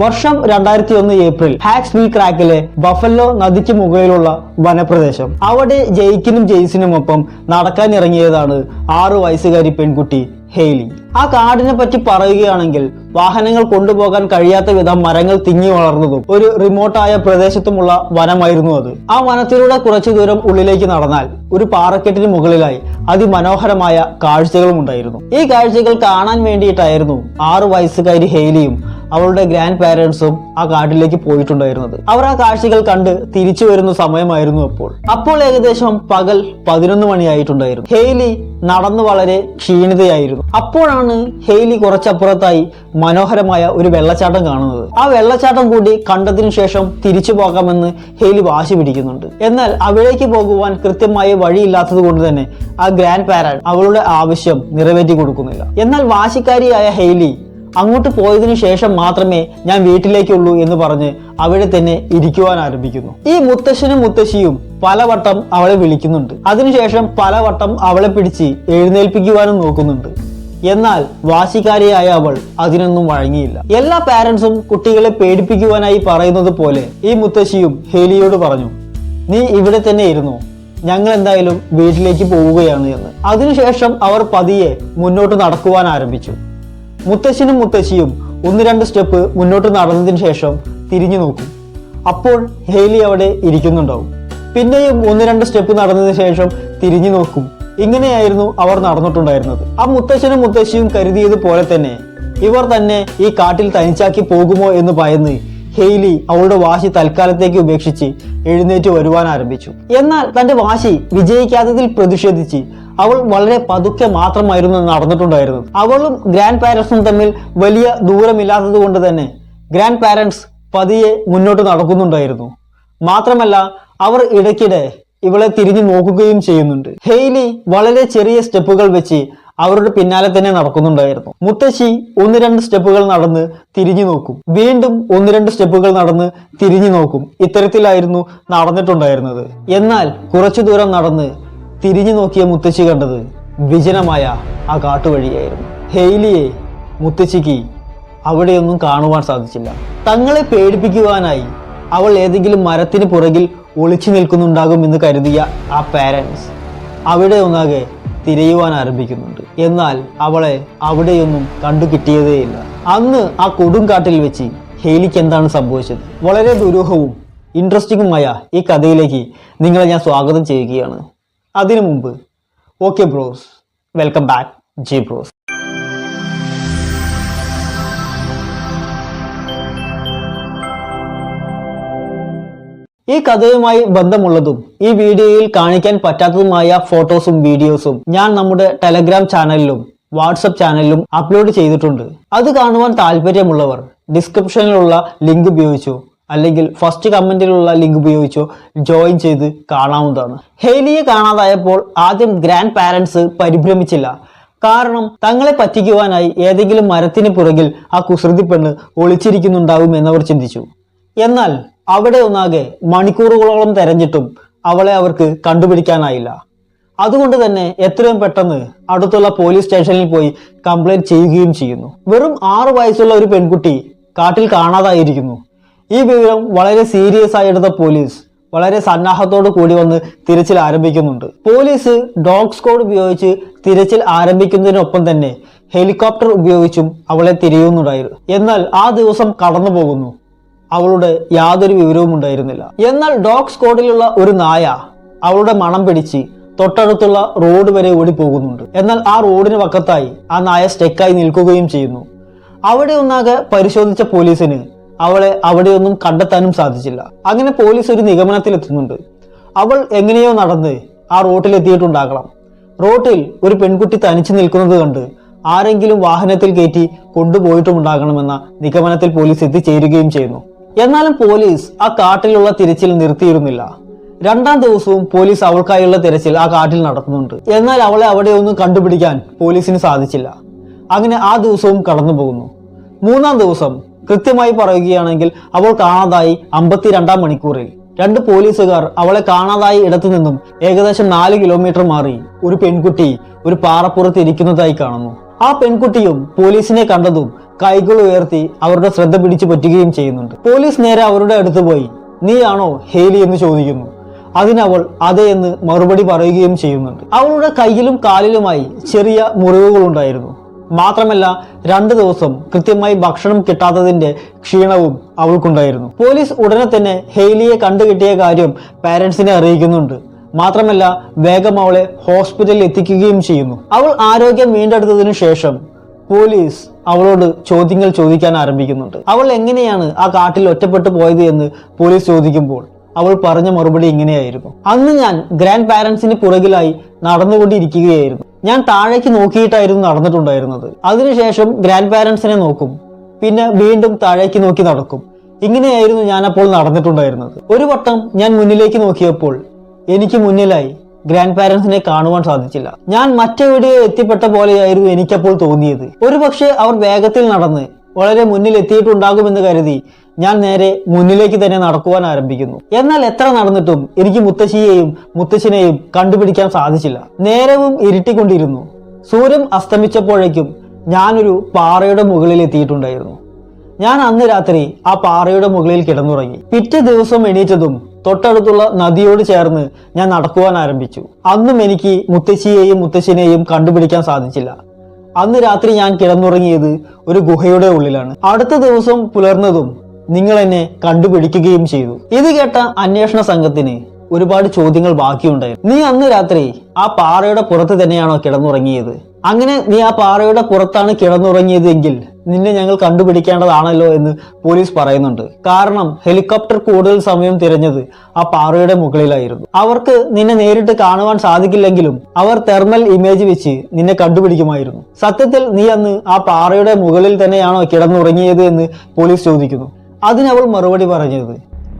വർഷം രണ്ടായിരത്തി ഒന്ന് ഏപ്രിൽ ഹാക്സ് വി ക്രാക്കിലെ ബഫല്ലോ നദിക്ക് മുകളിലുള്ള വനപ്രദേശം. അവിടെ ജെയ്ക്കിനും ജെയ്സിനുമൊപ്പം നടക്കാനിറങ്ങിയതാണ് ആറു വയസ്സുകാരി പെൺകുട്ടി ഹെയ്ലി. ആ കാടിനെ പറ്റി പറയുകയാണെങ്കിൽ വാഹനങ്ങൾ കൊണ്ടുപോകാൻ കഴിയാത്ത വിധം മരങ്ങൾ തിങ്ങി വളർന്നതും ഒരു റിമോട്ടായ പ്രദേശത്തുമുള്ള വനമായിരുന്നു അത്. ആ വനത്തിലൂടെ കുറച്ചു ദൂരം ഉള്ളിലേക്ക് നടന്നാൽ ഒരു പാറക്കെട്ടിന് മുകളിലായി അതിമനോഹരമായ കാഴ്ചകളും ഉണ്ടായിരുന്നു ഈ കാഴ്ചകൾ കാണാൻ വേണ്ടിയിട്ടായിരുന്നു ആറു വയസ്സുകാരി ഹെയ്ലിയും അവളുടെ ഗ്രാൻഡ് പാരന്റ്സും ആ കാട്ടിലേക്ക് പോയിട്ടുണ്ടായിരുന്നത്. അവർ ആ കാഴ്ചകൾ കണ്ട് തിരിച്ചു വരുന്ന സമയമായിരുന്നു അപ്പോൾ. അപ്പോൾ ഏകദേശം പകൽ പതിനൊന്ന് മണിയായിട്ടുണ്ടായിരുന്നു. ഹെയ്ലി നടന്നു വളരെ ക്ഷീണിതയായിരുന്നു. അപ്പോഴാണ് ഹെയ്ലി കുറച്ചപ്പുറത്തായി മനോഹരമായ ഒരു വെള്ളച്ചാട്ടം കാണുന്നത്. ആ വെള്ളച്ചാട്ടം കൂടി കണ്ടതിനു ശേഷം തിരിച്ചു പോകാമെന്ന് ഹെയ്ലി വാശി പിടിക്കുന്നുണ്ട്. എന്നാൽ അവിടേക്ക് പോകുവാൻ കൃത്യമായ വഴിയില്ലാത്തത് കൊണ്ട് തന്നെ ആ ഗ്രാൻഡ് പാരൻ അവളുടെ ആവശ്യം നിറവേറ്റി കൊടുക്കുന്നില്ല. എന്നാൽ വാശിക്കാരിയായ ഹെയ്ലി അങ്ങോട്ട് പോയതിനു ശേഷം മാത്രമേ ഞാൻ വീട്ടിലേക്കുള്ളൂ എന്ന് പറഞ്ഞ് അവിടെ തന്നെ ഇരിക്കുവാൻ ആരംഭിക്കുന്നു. ഈ മുത്തശ്ശനും മുത്തശ്ശിയും പലവട്ടം അവളെ വിളിക്കുന്നുണ്ട്. അതിനുശേഷം പലവട്ടം അവളെ പിടിച്ച് എഴുന്നേൽപ്പിക്കുവാനും നോക്കുന്നുണ്ട്. എന്നാൽ വാശിക്കാരിയായ അവൾ അതിനൊന്നും വഴങ്ങിയില്ല. എല്ലാ പാരന്റ്സും കുട്ടികളെ പേടിപ്പിക്കുവാനായി പറയുന്നത് പോലെ ഈ മുത്തശ്ശിയും ഹേലിയോട് പറഞ്ഞു നീ ഇവിടെ തന്നെ ഇരുന്നു? ഞങ്ങൾ എന്തായാലും വീട്ടിലേക്ക് പോവുകയാണ് എന്ന്. അതിനുശേഷം അവർ പതിയെ മുന്നോട്ട് നടക്കുവാൻ ആരംഭിച്ചു. മുത്തശ്ശനും മുത്തശ്ശിയും ഒന്ന് രണ്ട് സ്റ്റെപ്പ് മുന്നോട്ട് നടന്നതിന് ശേഷം തിരിഞ്ഞു നോക്കും. അപ്പോൾ ഹേലി അവിടെ ഇരിക്കുന്നുണ്ടാവും. പിന്നെയും ഒന്ന് രണ്ട് സ്റ്റെപ്പ് നടന്നതിന് ശേഷം തിരിഞ്ഞു നോക്കും. ഇങ്ങനെയായിരുന്നു അവർ നടന്നിട്ടുണ്ടായിരുന്നത്. ആ മുത്തശ്ശനും മുത്തശ്ശിയും കരുതിയത് പോലെ തന്നെ ഇവർ തന്നെ ഈ കാട്ടിൽ തനിച്ചാക്കി പോകുമോ എന്ന് ഭയന്ന് ഹെയ്ലി അവളുടെ വാശി തൽക്കാലത്തേക്ക് ഉപേക്ഷിച്ച് എഴുന്നേറ്റ് വരുവാൻ ആരംഭിച്ചു. എന്നാൽ തന്റെ വാശി വിജയിക്കാത്തതിൽ പ്രതിഷേധിച്ച് അവൾ വളരെ പതുക്കെ മാത്രമായിരുന്നു നടന്നിട്ടുണ്ടായിരുന്നത്. അവളും ഗ്രാൻഡ് പാരൻസും തമ്മിൽ വലിയ ദൂരമില്ലാത്തത് കൊണ്ട് തന്നെ ഗ്രാൻഡ് പാരൻസ് പതിയെ മുന്നോട്ട് നടക്കുന്നുണ്ടായിരുന്നു. മാത്രമല്ല അവർ ഇടയ്ക്കിടെ ഇവളെ തിരിഞ്ഞു നോക്കുകയും ചെയ്യുന്നുണ്ട്. ഹെയ്ലി വളരെ ചെറിയ സ്റ്റെപ്പുകൾ വെച്ച് അവരുടെ പിന്നാലെ തന്നെ നടക്കുന്നുണ്ടായിരുന്നു. മുത്തശ്ശി ഒന്ന് രണ്ട് സ്റ്റെപ്പുകൾ നടന്ന് തിരിഞ്ഞു നോക്കും. വീണ്ടും ഒന്ന് രണ്ട് സ്റ്റെപ്പുകൾ നടന്ന് തിരിഞ്ഞു നോക്കും. ഇത്തരത്തിലായിരുന്നു നടന്നിട്ടുണ്ടായിരുന്നത്. എന്നാൽ കുറച്ചു ദൂരം നടന്ന് തിരിഞ്ഞു നോക്കിയ മുത്തശ്ശി കണ്ടത് വിജനമായ ആ കാട്ടുവഴിയായിരുന്നു. ഹെയ്ലിയെ മുത്തശ്ശിക്ക് അവിടെയൊന്നും കാണുവാൻ സാധിച്ചില്ല. തങ്ങളെ പേടിപ്പിക്കുവാനായി അവൾ ഏതെങ്കിലും മരത്തിന് പുറകിൽ ഒളിച്ചു നിൽക്കുന്നുണ്ടാകും എന്ന് കരുതിയ ആ പാരൻസ് അവിടെ ഒന്നാകെ തിരയുവാൻ ആരംഭിക്കുന്നുണ്ട്. എന്നാൽ അവളെ അവിടെയൊന്നും കണ്ടു കിട്ടിയതേയില്ല അന്ന് ആ കൊടുങ്കാട്ടിൽ വെച്ച് ഹെയ്ലിക്ക് എന്താണ് സംഭവിച്ചത്? വളരെ ദുരൂഹവും ഇൻട്രസ്റ്റിംഗുമായ ഈ കഥയിലേക്ക് നിങ്ങളെ ഞാൻ സ്വാഗതം ചെയ്യുകയാണ്. അതിനു മുമ്പ് ഓക്കെ ബ്രോസ് വെൽക്കം ബാക്ക് ജി ബ്രോസ്. ഈ കഥയുമായി ബന്ധമുള്ളതും ഈ വീഡിയോയിൽ കാണിക്കാൻ പറ്റാത്തതുമായ ഫോട്ടോസും വീഡിയോസും ഞാൻ നമ്മുടെ ടെലഗ്രാം ചാനലിലും വാട്സപ്പ് ചാനലിലും അപ്ലോഡ് ചെയ്തിട്ടുണ്ട്. അത് കാണുവാൻ താല്പര്യമുള്ളവർ ഡിസ്ക്രിപ്ഷനിലുള്ള ലിങ്ക് ഉപയോഗിച്ചോ അല്ലെങ്കിൽ ഫസ്റ്റ് കമന്റിലുള്ള ലിങ്ക് ഉപയോഗിച്ചോ ജോയിൻ ചെയ്ത് കാണാവുന്നതാണ്. ഹെയ്ലിയെ കാണാതായപ്പോൾ ആദ്യം ഗ്രാൻഡ് പാരൻസ് പരിഭ്രമിച്ചില്ല. കാരണം തങ്ങളെ പറ്റിക്കുവാനായി ഏതെങ്കിലും മരത്തിന് പുറകിൽ ആ കുസൃതി പെണ്ണ് ഒളിച്ചിരിക്കുന്നുണ്ടാവും എന്നവർ ചിന്തിച്ചു. എന്നാൽ അവിടെ ഒന്നാകെ മണിക്കൂറുകളോളം തെരഞ്ഞിട്ടും അവളെ അവർക്ക് കണ്ടുപിടിക്കാനായില്ല. അതുകൊണ്ട് തന്നെ എത്രയും പെട്ടെന്ന് അടുത്തുള്ള പോലീസ് സ്റ്റേഷനിൽ പോയി കംപ്ലൈന്റ് ചെയ്യുകയും ചെയ്യുന്നു. വെറും ആറു വയസ്സുള്ള ഒരു പെൺകുട്ടി കാട്ടിൽ കാണാതായിരിക്കുന്നു. ഈ വിവരം വളരെ സീരിയസ് ആയി എടുത്ത പോലീസ് വളരെ സന്നാഹത്തോട് കൂടി വന്ന് തിരച്ചിൽ ആരംഭിക്കുന്നുണ്ട്. പോലീസ് ഡോഗ് സ്ക്വാഡ് ഉപയോഗിച്ച് തിരച്ചിൽ ആരംഭിക്കുന്നതിനൊപ്പം തന്നെ ഹെലികോപ്റ്റർ ഉപയോഗിച്ചും അവളെ തിരയുന്നുണ്ടായിരുന്നു എന്നാൽ ആ ദിവസം കടന്നു പോകുന്നു അവളുടെ യാതൊരു വിവരവും ഉണ്ടായിരുന്നില്ല. എന്നാൽ ഡോഗ് സ്കോഡിലുള്ള ഒരു നായ അവളുടെ മണം പിടിച്ച് തൊട്ടടുത്തുള്ള റോഡ് വരെ ഓടി പോകുന്നുണ്ട് എന്നാൽ ആ റോഡിന് പക്കത്തായി ആ നായ സ്റ്റെക്കായി നിൽക്കുകയും ചെയ്യുന്നു. അവിടെ ഒന്നാകെ പരിശോധിച്ച പോലീസിന് അവളെ അവിടെയൊന്നും കണ്ടെത്താനും സാധിച്ചില്ല. അങ്ങനെ പോലീസ് ഒരു നിഗമനത്തിലെത്തുന്നുണ്ട്. അവൾ എങ്ങനെയോ നടന്ന് ആ റോട്ടിലെത്തിയിട്ടുണ്ടാകണം. റോട്ടിൽ ഒരു പെൺകുട്ടി തനിച്ചു നിൽക്കുന്നത് കണ്ട് ആരെങ്കിലും വാഹനത്തിൽ കയറ്റി കൊണ്ടുപോയിട്ടുമുണ്ടാകണമെന്ന നിഗമനത്തിൽ പോലീസ് എത്തിച്ചേരുകയും ചെയ്യുന്നു. എന്നാലും പോലീസ് ആ കാട്ടിലുള്ള തിരച്ചിൽ നിർത്തിയിരുന്നില്ല. രണ്ടാം ദിവസവും പോലീസ് അവൾക്കായുള്ള തിരച്ചിൽ ആ കാട്ടിൽ നടത്തുന്നുണ്ട് എന്നാൽ അവളെ അവിടെ ഒന്നും കണ്ടുപിടിക്കാൻ പോലീസിന് സാധിച്ചില്ല. അങ്ങനെ ആ ദിവസവും കടന്നു പോകുന്നു മൂന്നാം ദിവസം കൃത്യമായി പറയുകയാണെങ്കിൽ അവൾ കാണാതായി അമ്പത്തിരണ്ടാം മണിക്കൂറിൽ. രണ്ട് പോലീസുകാർ അവളെ കാണാതായി ഇടത്തു നിന്നും ഏകദേശം നാല് കിലോമീറ്റർ മാറി ഒരു പെൺകുട്ടി ഒരു പാറപ്പുറത്ത് ഇരിക്കുന്നതായി കാണുന്നു. ആ പെൺകുട്ടിയും പോലീസിനെ കണ്ടതും കൈകൾ ഉയർത്തി അവരുടെ ശ്രദ്ധ പിടിച്ചു പറ്റുകയും ചെയ്യുന്നുണ്ട്. പോലീസ് നേരെ അവരുടെ അടുത്ത് പോയി നീയാണോ ഹേലി എന്ന് ചോദിക്കുന്നു. അതിനവൾ അതെ എന്ന് മറുപടി പറയുകയും ചെയ്യുന്നുണ്ട്. അവളുടെ കയ്യിലും കാലിലുമായി ചെറിയ മുറിവുകളുണ്ടായിരുന്നു. മാത്രമല്ല രണ്ടു ദിവസം കൃത്യമായി ഭക്ഷണം കിട്ടാത്തതിന്റെ ക്ഷീണവും അവൾക്കുണ്ടായിരുന്നു. പോലീസ് ഉടനെ തന്നെ ഹെയ്ലിയെ കണ്ടുകിട്ടിയ കാര്യം പാരന്റ്സിനെ അറിയിക്കുന്നുണ്ട്. മാത്രമല്ല വേഗം അവളെ ഹോസ്പിറ്റലിൽ എത്തിക്കുകയും ചെയ്യുന്നു. അവൾ ആരോഗ്യം വീണ്ടെടുത്തതിനു ശേഷം പോലീസ് അവളോട് ചോദ്യങ്ങൾ ചോദിക്കാൻ ആരംഭിക്കുന്നുണ്ട്. അവൾ എങ്ങനെയാണ് ആ കാട്ടിൽ ഒറ്റപ്പെട്ടു പോയത് എന്ന് പോലീസ് ചോദിക്കുമ്പോൾ അവൾ പറഞ്ഞ മറുപടി ഇങ്ങനെയായിരുന്നു. അന്ന് ഞാൻ ഗ്രാൻഡ് പാരൻസിന് പുറകിലായി നടന്നുകൊണ്ടിരിക്കുകയായിരുന്നു. ഞാൻ താഴേക്ക് നോക്കിയിട്ടായിരുന്നു നടന്നിട്ടുണ്ടായിരുന്നത്. അതിനുശേഷം ഗ്രാൻഡ് പാരൻസിനെ നോക്കും. പിന്നെ വീണ്ടും താഴേക്ക് നോക്കി നടക്കും. ഇങ്ങനെയായിരുന്നു ഞാൻ അപ്പോൾ നടന്നിട്ടുണ്ടായിരുന്നത്. ഒരു വട്ടം ഞാൻ മുന്നിലേക്ക് നോക്കിയപ്പോൾ എനിക്ക് മുന്നിലായി ഗ്രാൻഡ് പാരന്റ്സിനെ കാണുവാൻ സാധിച്ചില്ല. ഞാൻ മറ്റെവിടെയോ എത്തിപ്പെട്ട പോലെയായിരുന്നു എനിക്കപ്പോൾ തോന്നിയത്. ഒരുപക്ഷെ അവർ വേഗത്തിൽ നടന്ന് വളരെ മുന്നിൽ എത്തിയിട്ടുണ്ടാകുമെന്ന് കരുതി ഞാൻ നേരെ മുന്നിലേക്ക് തന്നെ നടക്കുവാൻ ആരംഭിക്കുന്നു. എന്നാൽ എത്ര നടന്നിട്ടും എനിക്ക് മുത്തശ്ശിയെയും മുത്തശ്ശിനെയും കണ്ടുപിടിക്കാൻ സാധിച്ചില്ല. നേരവും ഇരുട്ടിക്കൊണ്ടിരുന്നു. സൂര്യൻ അസ്തമിച്ചപ്പോഴേക്കും ഞാനൊരു പാറയുടെ മുകളിൽ എത്തിയിട്ടുണ്ടായിരുന്നു. ഞാൻ അന്ന് രാത്രി ആ പാറയുടെ മുകളിൽ കിടന്നുറങ്ങി. പിറ്റേ ദിവസം എണീറ്റതും തൊട്ടടുത്തുള്ള നദിയോട് ചേർന്ന് ഞാൻ നടക്കുവാൻ ആരംഭിച്ചു. അന്നും എനിക്ക് മുത്തശ്ശിയെയും മുത്തശ്ശിനെയും കണ്ടുപിടിക്കാൻ സാധിച്ചില്ല. അന്ന് രാത്രി ഞാൻ കിടന്നുറങ്ങിയത് ഒരു ഗുഹയുടെ ഉള്ളിലാണ്. അടുത്ത ദിവസം പുലർന്നതും നിങ്ങൾ എന്നെ കണ്ടുപിടിക്കുകയും ചെയ്തു. ഇത് കേട്ട അന്വേഷണ സംഘത്തിന് ഒരുപാട് ചോദ്യങ്ങൾ ബാക്കിയുണ്ടായിരുന്നു. നീ അന്ന് രാത്രി ആ പാറയുടെ പുറത്ത് തന്നെയാണോ കിടന്നുറങ്ങിയത്? അങ്ങനെ നീ ആ പാറയുടെ പുറത്താണ് കിടന്നുറങ്ങിയത് എങ്കിൽ നിന്നെ ഞങ്ങൾ കണ്ടുപിടിക്കേണ്ടതാണല്ലോ എന്ന് പോലീസ് പറയുന്നുണ്ട്. കാരണം ഹെലികോപ്റ്റർ കൂടുതൽ സമയം തിരഞ്ഞത് ആ പാറയുടെ മുകളിലായിരുന്നു. അവർക്ക് നിന്നെ നേരിട്ട് കാണുവാൻ സാധിക്കില്ലെങ്കിലും അവർ തെർമൽ ഇമേജ് വെച്ച് നിന്നെ കണ്ടുപിടിക്കുമായിരുന്നു. സത്യത്തിൽ നീ അന്ന് ആ പാറയുടെ മുകളിൽ തന്നെയാണോ കിടന്നുറങ്ങിയത് എന്ന് പോലീസ് ചോദിക്കുന്നു. അതിനവൾ മറുപടി പറഞ്ഞത്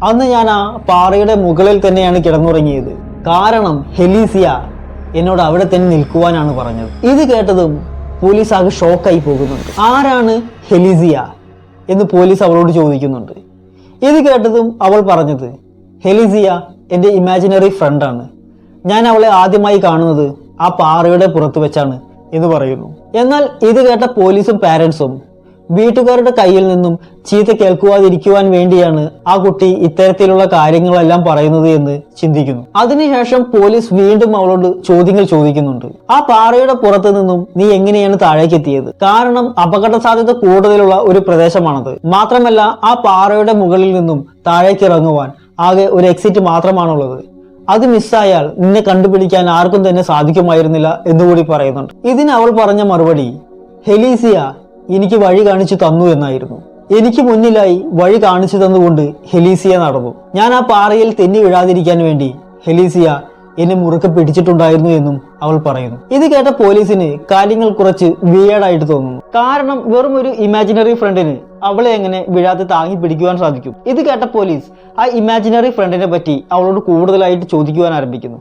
അന്ന് ഞാൻ ആ പാറയുടെ മുകളിൽ തന്നെയാണ് കിടന്നുറങ്ങിയത്. കാരണം ഹെലീസിയ എന്നോട് അവിടെ തന്നെ നിൽക്കുവാനാണ് പറഞ്ഞത്. ഇത് കേട്ടതും പോലീസ് ആകെ ഷോക്കായി പോകുന്നുണ്ട്. ആരാണ് ഹെലിസിയ എന്ന് പോലീസ് അവളോട് ചോദിക്കുന്നുണ്ട്. ഇത് കേട്ടതും അവൾ പറഞ്ഞത് ഹെലിസിയ എന്റെ ഇമാജിനറി ഫ്രണ്ടാണ് ഞാൻ അവളെ ആദ്യമായി കാണുന്നത് ആ പാറയുടെ പുറത്ത് വെച്ചാണ് എന്ന് പറയുന്നു. എന്നാൽ ഇത് കേട്ട പോലീസും പാരൻസും വീട്ടുകാരുടെ കയ്യിൽ നിന്നും ചീത്ത കേൾക്കുവാതിരിക്കുവാൻ വേണ്ടിയാണ് ആ കുട്ടി ഇത്തരത്തിലുള്ള കാര്യങ്ങളെല്ലാം പറയുന്നത് എന്ന് ചിന്തിക്കുന്നു. അതിനുശേഷം പോലീസ് വീണ്ടും അവളോട് ചോദ്യങ്ങൾ ചോദിക്കുന്നുണ്ട്. ആ പാറയുടെ പുറത്തു നിന്നും നീ എങ്ങനെയാണ് താഴേക്ക് എത്തിയത് കാരണം അപകട സാധ്യത കൂടുതലുള്ള ഒരു പ്രദേശമാണത്. മാത്രമല്ല ആ പാറയുടെ മുകളിൽ നിന്നും താഴേക്ക് ഇറങ്ങുവാൻ ആകെ ഒരു എക്സിറ്റ് മാത്രമാണുള്ളത്. അത് മിസ്സായാൽ നിന്നെ കണ്ടുപിടിക്കാൻ ആർക്കും തന്നെ സാധിക്കുമായിരുന്നില്ല എന്നുകൂടി പറയുന്നുണ്ട്. ഇതിന് അവൾ പറഞ്ഞ മറുപടി ഹെലീസിയ എനിക്ക് വഴി കാണിച്ചു തന്നു എന്നായിരുന്നു. എനിക്ക് മുന്നിലായി വഴി കാണിച്ചു തന്നുകൊണ്ട് ഹെലീസിയ നടന്നു. ഞാൻ ആ പാറയിൽ തെന്നി വീഴാതിരിക്കാൻ വേണ്ടി ഹെലീസിയ എന്നെ മുറുക്കെ പിടിച്ചിട്ടുണ്ടായിരുന്നു എന്നും അവൾ പറയുന്നു. ഇത് കേട്ട പോലീസിന് കാര്യങ്ങൾ കുറച്ച് വിയേഡായിട്ട് തോന്നുന്നു. കാരണം വെറും ഒരു ഇമാജിനറി ഫ്രണ്ടിന് അവളെ എങ്ങനെ വീഴാതെ താങ്ങി പിടിക്കുവാൻ സാധിക്കും? ഇത് കേട്ട പോലീസ് ആ ഇമാജിനറി ഫ്രണ്ടിനെ പറ്റി അവളോട് കൂടുതലായിട്ട് ചോദിക്കുവാൻ ആരംഭിക്കുന്നു.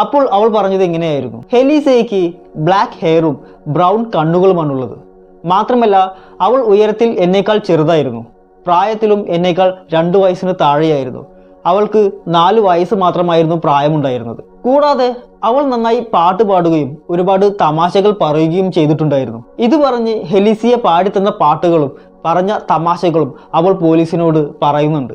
അപ്പോൾ അവൾ പറഞ്ഞത് എങ്ങനെയായിരുന്നു? ഹെലീസയ്ക്ക് ബ്ലാക്ക് ഹെയറും ബ്രൗൺ കണ്ണുകളുമാണുള്ളത്. മാത്രമല്ല അവൾ ഉയരത്തിൽ എന്നേക്കാൾ ചെറുതായിരുന്നു. പ്രായത്തിലും എന്നേക്കാൾ രണ്ടു വയസ്സിന് താഴെയായിരുന്നു. അവൾക്ക് നാല് വയസ്സ് മാത്രമായിരുന്നു പ്രായമുണ്ടായിരുന്നത്. കൂടാതെ അവൾ നന്നായി പാട്ട് പാടുകയും ഒരുപാട് തമാശകൾ പറയുകയും ചെയ്തിട്ടുണ്ടായിരുന്നു. ഇത് പറഞ്ഞ് ഹെലിസിയെ പാടിത്തന്ന പാട്ടുകളും പറഞ്ഞ തമാശകളും അവൾ പോലീസിനോട് പറയുന്നുണ്ട്.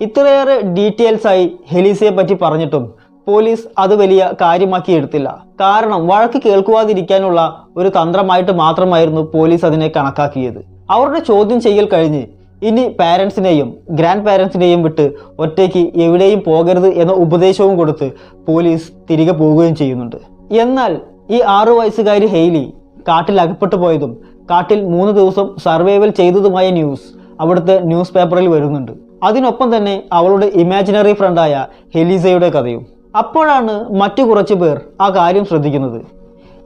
ഇത്രയേറെ ഡീറ്റെയിൽസായി ഹെലീസിയെ പറ്റി പറഞ്ഞിട്ടും പോലീസ് അത് വലിയ കാര്യമാക്കി എടുത്തില്ല. കാരണം വഴക്ക് കേൾക്കുവാതിരിക്കാനുള്ള ഒരു തന്ത്രമായിട്ട് മാത്രമായിരുന്നു പോലീസ് അതിനെ കണക്കാക്കിയത്. അവരുടെ ചോദ്യം ചെയ്യൽ കഴിഞ്ഞ് ഇനി പാരൻസിനെയും ഗ്രാൻഡ് പാരൻസിനെയും വിട്ട് ഒറ്റയ്ക്ക് എവിടെയും പോകരുത് എന്ന ഉപദേശവും കൊടുത്ത് പോലീസ് തിരികെ പോവുകയും ചെയ്യുന്നുണ്ട്. എന്നാൽ ഈ ആറു വയസ്സുകാരി ഹെയ്ലി കാട്ടിൽ അകപ്പെട്ടു പോയതും കാട്ടിൽ മൂന്ന് ദിവസം സർവൈവൽ ചെയ്തതുമായ ന്യൂസ് അവിടുത്തെ ന്യൂസ് പേപ്പറിൽ വരുന്നുണ്ട്. അതിനൊപ്പം തന്നെ അവളുടെ ഇമാജിനറി ഫ്രണ്ടായ ഹെലീസയുടെ കഥയും. അപ്പോഴാണ് മറ്റു കുറച്ച് പേർ ആ കാര്യം ശ്രദ്ധിക്കുന്നത്.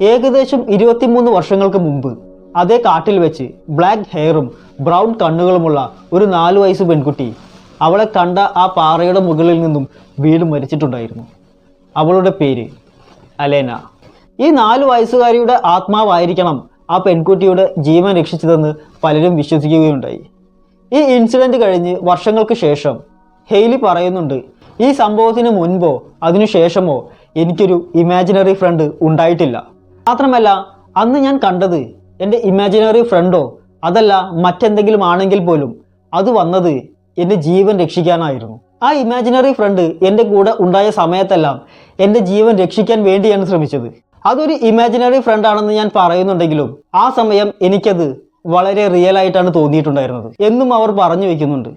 ഏകദേശം ഇരുപത്തിമൂന്ന് വർഷങ്ങൾക്ക് മുമ്പ് അതേ കാട്ടിൽ വെച്ച് ബ്ലാക്ക് ഹെയറും ബ്രൗൺ കണ്ണുകളുമുള്ള ഒരു നാലു വയസ്സ് പെൺകുട്ടി അവളെ കണ്ട ആ പാറയുടെ മുകളിൽ നിന്നും വീട് മരിച്ചിട്ടുണ്ടായിരുന്നു. അവളുടെ പേര് അലേന. ഈ നാലു വയസ്സുകാരിയുടെ ആത്മാവായിരിക്കണം ആ പെൺകുട്ടിയുടെ ജീവൻ രക്ഷിച്ചതെന്ന് പലരും വിശ്വസിക്കുകയുണ്ടായി. ഈ ഇൻസിഡന്റ് കഴിഞ്ഞ് വർഷങ്ങൾക്ക് ശേഷം ഹെയ്ലി പറയുന്നുണ്ട് ഈ സംഭവത്തിന് മുൻപോ അതിനുശേഷമോ എനിക്കൊരു ഇമാജിനറി ഫ്രണ്ട് ഉണ്ടായിട്ടില്ല. മാത്രമല്ല അന്ന് ഞാൻ കണ്ടത് എന്റെ ഇമാജിനറി ഫ്രണ്ടോ അതല്ല മറ്റെന്തെങ്കിലും ആണെങ്കിൽ പോലും അത് വന്നത് എന്റെ ജീവൻ രക്ഷിക്കാനായിരുന്നു. ആ ഇമാജിനറി ഫ്രണ്ട് എന്റെ കൂടെ ഉണ്ടായ സമയത്തെല്ലാം എന്റെ ജീവൻ രക്ഷിക്കാൻ വേണ്ടിയാണ് ശ്രമിച്ചത്. അതൊരു ഇമാജിനറി ഫ്രണ്ട് ആണെന്ന് ഞാൻ പറയുന്നുണ്ടെങ്കിലും ആ സമയം എനിക്കത് വളരെ റിയൽ ആയിട്ടാണ് തോന്നിയിട്ടുണ്ടായിരുന്നത് എന്നും അവർ പറഞ്ഞു വെക്കുന്നുണ്ട്.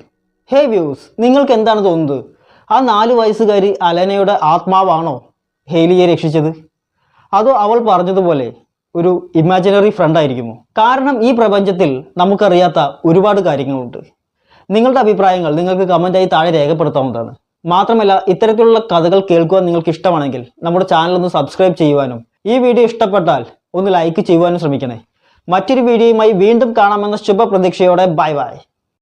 ഹേ വ്യൂസ് നിങ്ങൾക്ക് എന്താണ് തോന്നുന്നത്? ആ നാല് വയസ്സുകാരി അലനയുടെ ആത്മാവാണോ ഹേലിയെ രക്ഷിച്ചത്? അതോ അവൾ പറഞ്ഞതുപോലെ ഒരു ഇമാജിനറി ഫ്രണ്ട് ആയിരിക്കുമോ? കാരണം ഈ പ്രപഞ്ചത്തിൽ നമുക്കറിയാത്ത ഒരുപാട് കാര്യങ്ങളുണ്ട്. നിങ്ങളുടെ അഭിപ്രായങ്ങൾ നിങ്ങൾക്ക് കമന്റായി താഴെ രേഖപ്പെടുത്താവുന്നതാണ്. മാത്രമല്ല ഇത്തരത്തിലുള്ള കഥകൾ കേൾക്കുവാൻ നിങ്ങൾക്ക് ഇഷ്ടമാണെങ്കിൽ നമ്മുടെ ചാനൽ ഒന്ന് സബ്സ്ക്രൈബ് ചെയ്യുവാനും ഈ വീഡിയോ ഇഷ്ടപ്പെട്ടാൽ ഒന്ന് ലൈക്ക് ചെയ്യുവാനും ശ്രമിക്കണേ. മറ്റൊരു വീഡിയോയുമായി വീണ്ടും കാണാമെന്ന ശുഭപ്രതീക്ഷയോടെ ബൈ ബൈ